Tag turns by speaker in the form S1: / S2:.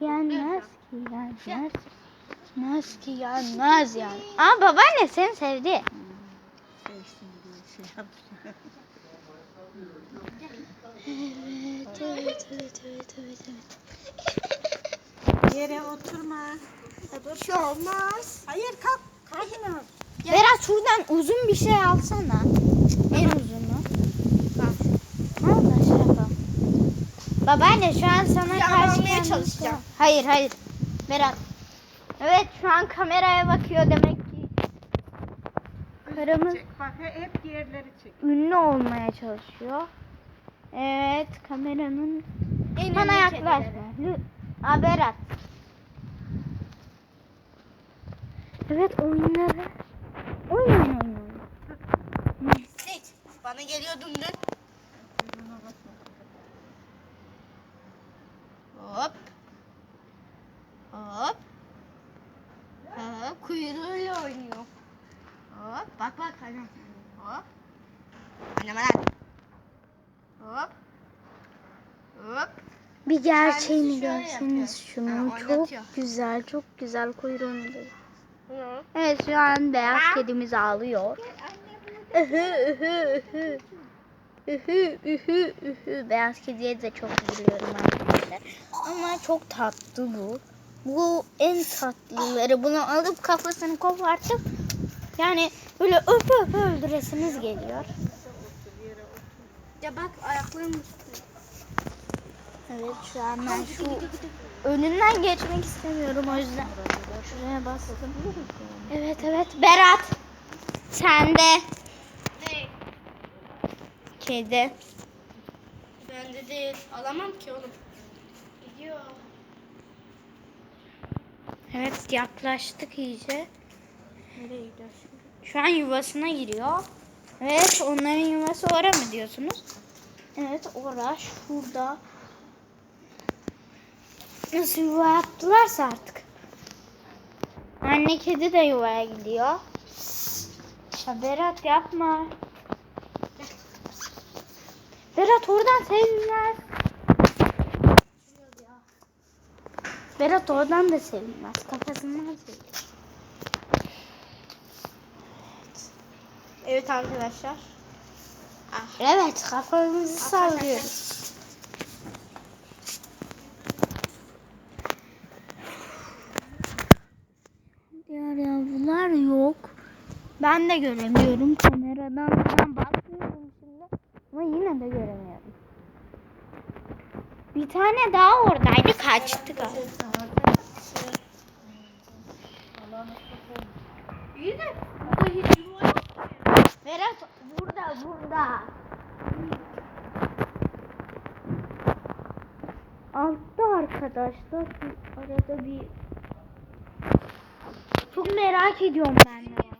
S1: Yenmez ki yenmez. Yenmez ki yenmez yani. Aa babaanne seni sevdi.
S2: Sevsin diye şey yaptım.
S1: Evet evet evet evet evet. evet.
S2: Yere oturma.
S1: Bir şey olmaz.
S2: Hayır kalk. Kalkın al.
S1: Berat şuradan uzun bir şey alsana. En uzunu. Al da şey yapalım. Babaanne şu an sana karşı
S3: almaya
S1: kendisi-
S3: çalışacağım.
S1: Hayır hayır. Berat. Evet şu an kameraya bakıyor demek ki. Karımız
S2: Çek, Bak he- hep yerleri çek.
S1: ünlü olmaya çalışıyor. Evet kameranın
S3: En
S1: bana
S3: ünlü
S1: yaklaşma.
S3: kedileri.
S1: Lü- Aa, Berat. Evet oyunları. Oyun oyun oyun. oyun.
S3: Seç. Bana geliyordun dün. Hop. Hop. Ha, kuyruğuyla oynuyor. Hop. Bak bak hani. Hop. Anam anam. Hop. Hop.
S1: Bir gerçeğini görseniz şunu.
S3: Ha,
S1: çok güzel, çok güzel kuyruğunu. Evet şu an beyaz kedimiz ağlıyor. Ühü ühü ühü. Ühü ühü ühü. Beyaz kediye de çok gülüyorum arkadaşlar. Ama çok tatlı bu. Bu en tatlıları. Bunu alıp kafasını kopartıp yani böyle öp öp öldüresiniz geliyor.
S3: Ya bak ayaklarım üstüne.
S1: Evet şu an ben şu önünden geçmek istemiyorum o yüzden. Şuraya bastım. Evet evet Berat. Sen de
S3: Ne?
S1: kedi.
S3: Bende değil. Alamam ki oğlum. Gidiyor.
S1: Evet yaklaştık iyice.
S3: Nereye gidiyor şimdi?
S1: Şu an yuvasına giriyor. Evet onların yuvası ora mı diyorsunuz? Evet ora şurada. Nasıl yuva yaptılarsa artık. Anne kedi de yuvaya gidiyor. Ya Berat yapma. Berat oradan sevilmez. Berat oradan da sevilmez. Kafasından sevilir.
S3: Evet arkadaşlar.
S1: Evet kafamızı sallıyoruz. Diğer yavrular yok. Ben de göremiyorum kameradan falan bakmıyorum şimdi. Ama yine de göremiyorum. Bir tane daha oradaydı kaçtı galiba.
S3: İyi de burada hiç yuva yok.
S1: Berat burada burada. Altta arkadaşlar arada bir çok merak ediyorum ben de.